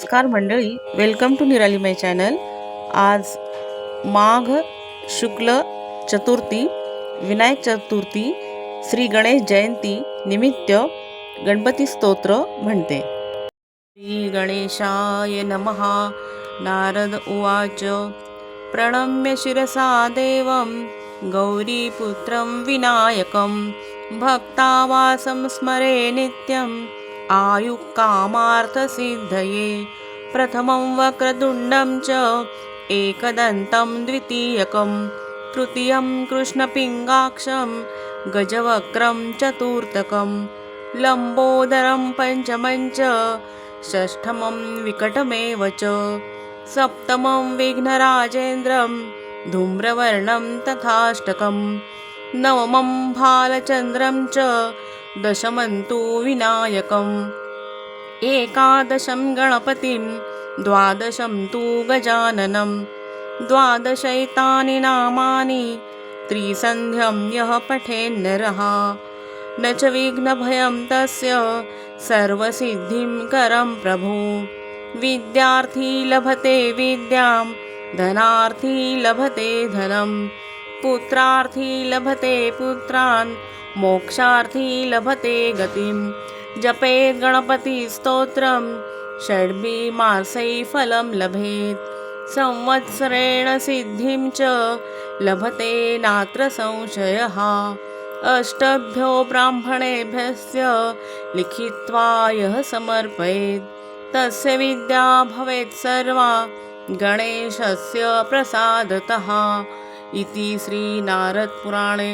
नमस्कार मंडळी. Welcome to निराली माय चॅनल आज माघ शुक्ल चतुर्थी विनायक चतुर्थी श्री गणेश जयंती निमित्त गणपती स्तोत्र म्हणते. श्री गणेशाय नमः. नारद उवाच प्रणम्य शिरसा देवं गौरीपुत्रं विनायकं भक्तावासं स्मरे नित्यं आयुकामार्थसिद्धये प्रथमं वक्रतुण्डं च एकदन्तं द्वितीयकं तृतीयं कृष्णपिङ्गाक्षं गजवक्त्रं चतुर्थकं लम्बोदरं पञ्चमं च षष्ठमं विकटमेव च सप्तमं विघ्नराजेन्द्रं धूम्रवर्णं तथाष्टकं नवमं भालचन्द्रं च दशमन्तु विनायकम्। एकादशं गणपतिं द्वादशं तु गजाननं द्वादशैतानि नामानि त्रिसन्ध्यं यः पठेन्नरः। न च विघ्नभयं तस्य सर्वसिद्धिं करं प्रभु। विद्यार्थी लभते विद्यां धनार्थी लभते धनम्। पुत्रार्थी लभते पुत्रान् मोक्षार्थी लभते गतिं। जपेत् गणपतिस्तोत्रं षड्भि मासै फलं लभेत्। संवत्सरेण सिद्धिं च लभते नात्र संशयः। अष्टभ्यो ब्राह्मणेभ्यस्य लिखित्वा यः समर्पयेत्। तस्य विद्या भवेत् सर्वा गणेशस्य प्रसादतः। इति श्रीनारदपुराणे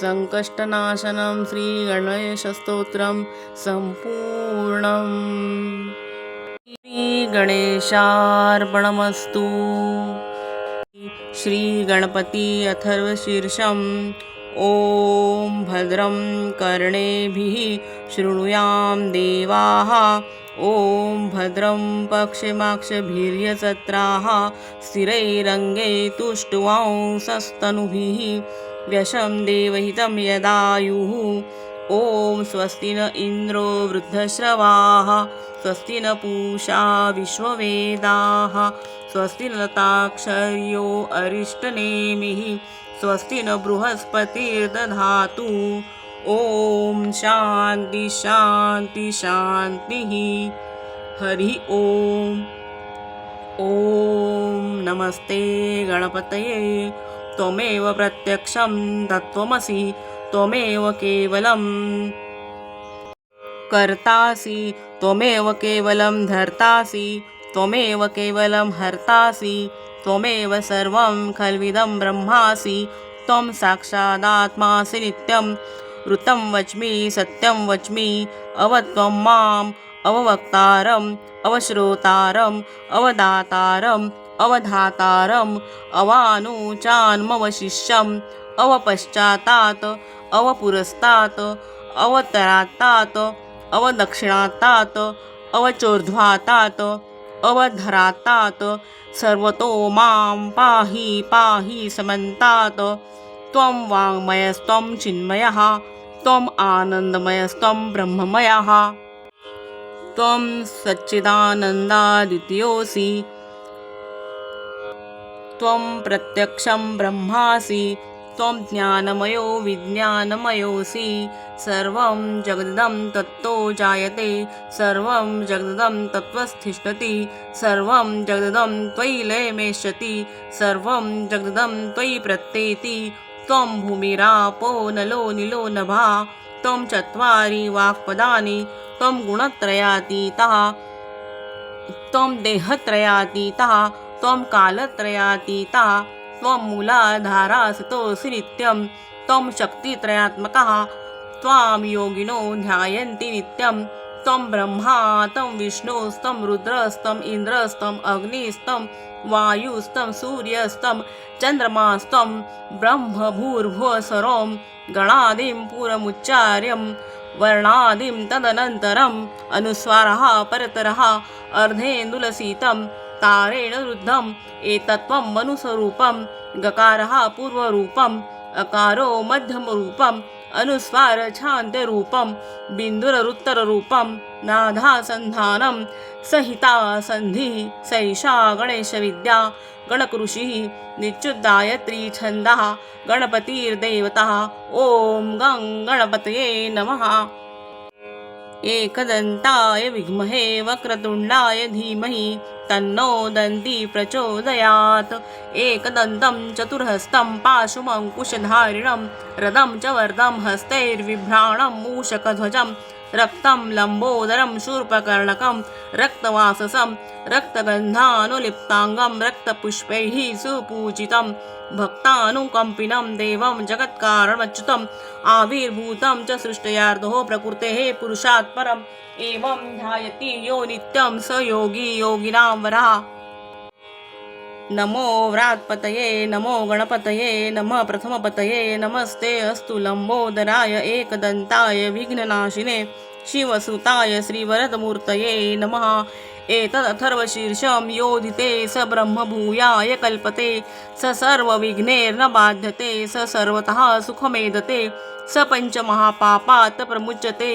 सङ्कष्टनाशनं श्रीगणेशस्तोत्रं सम्पूर्णम् श्रीगणेशार्पणमस्तु। श्रीगणपति अथर्वशीर्षम् ॐ भद्रं कर्णेभिः शृणुयां देवाः ॐ भद्रं पक्षिमाक्षभिर्यसत्राः स्थिरैरङ्गे तुष्टुवांसस्तनुभिः व्यशं देवहितं यदायुः। ॐ स्वस्ति न इन्द्रो वृद्धश्रवाः स्वस्ति न पूषा विश्ववेदाः स्वस्ति न लताक्षर्यो अरिष्टनेमिः स्वस्ति न बृहस्पतिर्दधातु। ॐ शान्ति शान्ति शान्तिः हरि ओम। ओम नमस्ते गणपतये। त्वमेव प्रत्यक्षं तत्त्वमसि त्वमेव केवलं कर्तासि त्वमेव केवलं धर्तासि त्वमेव केवलं हर्तासि त्वमेव सर्वं खल्विदं ब्रह्मासि त्वं साक्षादात्मासि नित्यं ऋतं वच्मि सत्यं वच्मि अवत्वं माम् अववक्तारम् अवश्रोतारम् अवदातारम् अवधातारम् अवानुचान्मवशिष्यम् अवपश्चातात अवपुरस्तात अवतरातात अवदक्षिणातात अवचोर्ध्वातात् अवधरातात सर्वतो मां पाहि पाहि समन्तात् त्वं वाङ्मयस्त्वं चिन्मयः त्वम् आनन्दमयस्त्वं ब्रह्ममयः। त्वं सच्चिदानन्दादित्योऽसि। त्वं प्रत्यक्षं ब्रह्मासि। त्वं ज्ञानमयो विज्ञानमयोऽसि। सर्वं जगदं तत्तो जायते। सर्वं जगदं तत्त्वस्थिष्ठति। सर्वं जगदं त्वयि लयमेष्यति सर्वं जगदं त्वयि प्रत्येति। त्वं भूमिरापो नलो निलो नभा त्वं चत्वारि वाक्पदानि त्वं गुणत्रयातीतः त्वं देहत्रयातीतः त्वं कालत्रयातीतः त्वं मूलाधारासितोऽसि नित्यं त्वं शक्तित्रयात्मकः त्वां योगिनो ध्यायन्ति नित्यं त्वं ब्रह्मा तं विष्णुस्तं रुद्रस्तं इन्द्रस्तं अग्निस्तं वायुस्तं सूर्यस्तं चन्द्रमास्तं ब्रह्मभूर्भुवसरों गणादिं पूरमुच्चार्यं वर्णादिं तदनन्तरम् अनुस्वारः परतरः अर्धेन्दुलसितं तारेण रुद्धम् एतत्त्वं मनुस्वरूपं गकारः पूर्वरूपम् अकारो मध्यमरूपम् अनुस्वारछान्त्यरूपं बिन्दुररुत्तररूपं नाधासन्धानं सहितासन्धिः सैषा गणेशविद्या गणकृषिः निच्युदायत्री छन्दः गणपतिर्देवतः ॐ गं गणपतये नमः। एकदन्ताय विद्महे वक्रतुण्डाय धीमहि तन्नो दन्ती प्रचोदयात्। एकदन्तं चतुर्हस्तं पाशुमङ्कुशधारिणं रदं च वरदं हस्तैर्विभ्राणं मूषकध्वजं। रक्तं लम्बोदरं शूर्पकर्णकं रक्तवाससं रक्तगन्धानुलिप्ताङ्गं रक्तपुष्पैः सुपूजितं भक्तानुकम्पिनं देवं जगत्कारणमच्युतम् आविर्भूतं च सृष्टयार्धो प्रकृतेः पुरुषात् परम् एवं ध्यायति यो नित्यं स योगी योगिनां वरः। नमो व्रात्पतये नमो गणपतये नमः प्रथमपतये नमस्ते अस्तु लम्बोदराय एकदन्ताय विघ्ननाशिने शिवसुताय श्रीवरदमूर्तये नमः। एतदथर्वशीर्षं योधिते स ब्रह्मभूयाय कल्पते स सर्वविघ्नेर्न बाध्यते स सर्वतः सुखमेदते स पञ्चमहापापात् प्रमुच्यते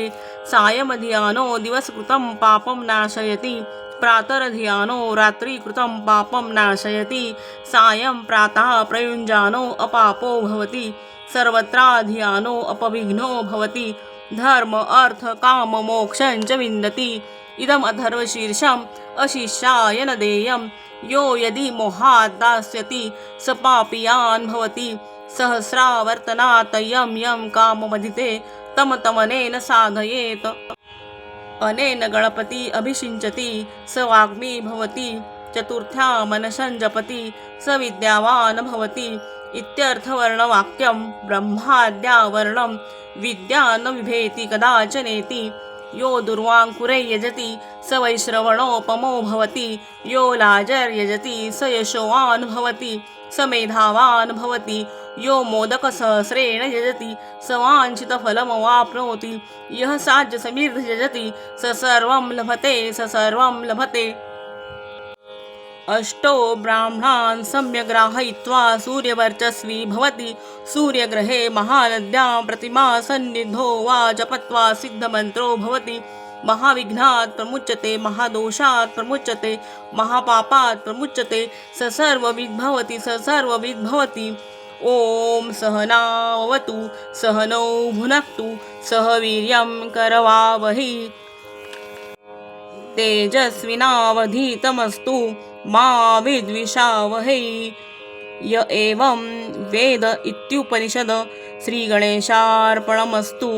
सायमधियानो दिवसकृतं पापं नाशयति प्रातरधियानो रात्रिकृतं पापं नाशयति। सायं प्रातः प्रयुञ्जानो अपापो भवति। सर्वत्राधियानो अपविघ्नो भवति। धर्म अर्थ काम मोक्षञ्च विन्दति। इदम् अथर्वशीर्षम् अशिष्याय न देयं यो यदि मोहात् दास्यति स पापीयान् भवति। सहस्रावर्तनात् यं यं काममधिते तमतमनेन साधयेत्। अनेन गणपती अभिषिञ्चति स वाग्मी भवति चतुर्थ्या मनशं जपती स विद्यावान् भवति इत्यर्थवर्णवाक्यं ब्रह्माद्यावर्णं विद्या न विभेति कदाचनेति यो दुर्वाङ्कुरै यजति स वैश्रवणोपमो भवति यो लाजर्यजति स यशोवान् भवति स मेधावान् भवति यो मोदकसहस्रेण यजति स वाञ्छितफलमवाप्नोति यः साज्यसमीर्ध यजति स सर्वं लभते स सर्वं लभते। अष्टो ब्राह्मणान् सम्यग्राहयित्वा सूर्यवर्चस्वी भवति। सूर्यग्रहे महानद्यां प्रतिमा सन्निधो वा जपत्वा सिद्धमन्त्रो भवति। महाविघ्नात् प्रमुच्यते महादोषात् प्रमुच्यते महापापात् प्रमुच्यते स सर्वविद्भवति स विद्भवति ॐ सहनावतु सहनौ भुनक्तु सहवीर्यं करवावहि। तेजस्विनावधीतमस्तु मा विद्विषावहै। य एवं वेद इत्युपनिषद श्रीगणेशार्पणमस्तु।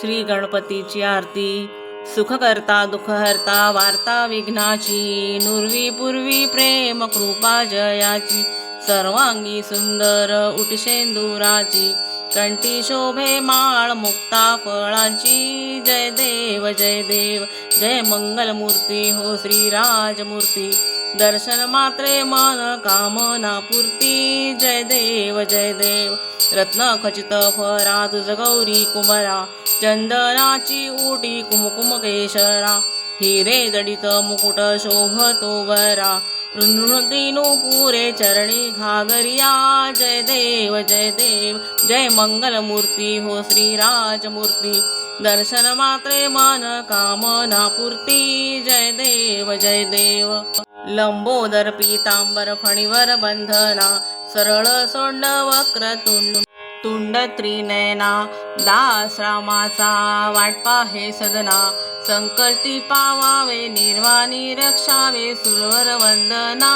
श्रीगणपतीची आरती सुखकर्ता दुःखहर्ता वार्ता विघ्नाची नुर्वी पूर्वी प्रेम कृपा जयाची सर्वांगी सुंदर उटशेंदुराची कंठी शोभे माळ मुक्ता फळांची. जय देव जय देव जय मंगलमूर्ती हो श्रीराजमूर्ती दर्शन मात्रे मन कामना पूर्ती. जय देव जय देव रत्न खचित फरा तुझ गौरी कुमरा. चंदनाची उटी कुमकुम केशरा. हिरे जडित मुकुट शोभतो वरा. नृतीनु पुरे चरणी घागरिया. जय देव जय देव जय मंगलमूर्ती हो श्रीराजमूर्ती. दर्शन मात्रे मन कामना पूर्ती. जय देव जय देव. लंबोदर पीतांबर फणीवर बंधना. सरळ सोंड वक्र तुंड त्रिनयना दास रामाचा वाटपा हे सदना संकटी पावावे निर्वाणी रक्षावे सुरवर वंदना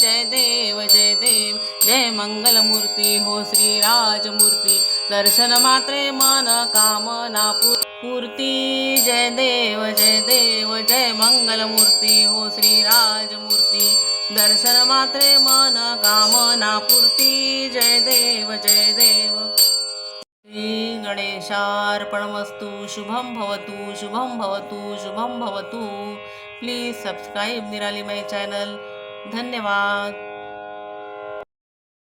जय देव जय देव जय मंगलमूर्ती हो श्रीराजमूर्ती दर्शन मात्रे मन कामना पूर्ती जय देव जय देव जय मंगलमूर्ती हो श्रीराजमूर्ती दर्शन मात्रे मन कामना पूर्ती जय देव जय देव श्री गणेशार्पणमस्तु शुभं भवतु शुभं भवतु शुभं भवतु। प्लीज सबस्क्राईब निराली माय चॅनल धन्यवाद।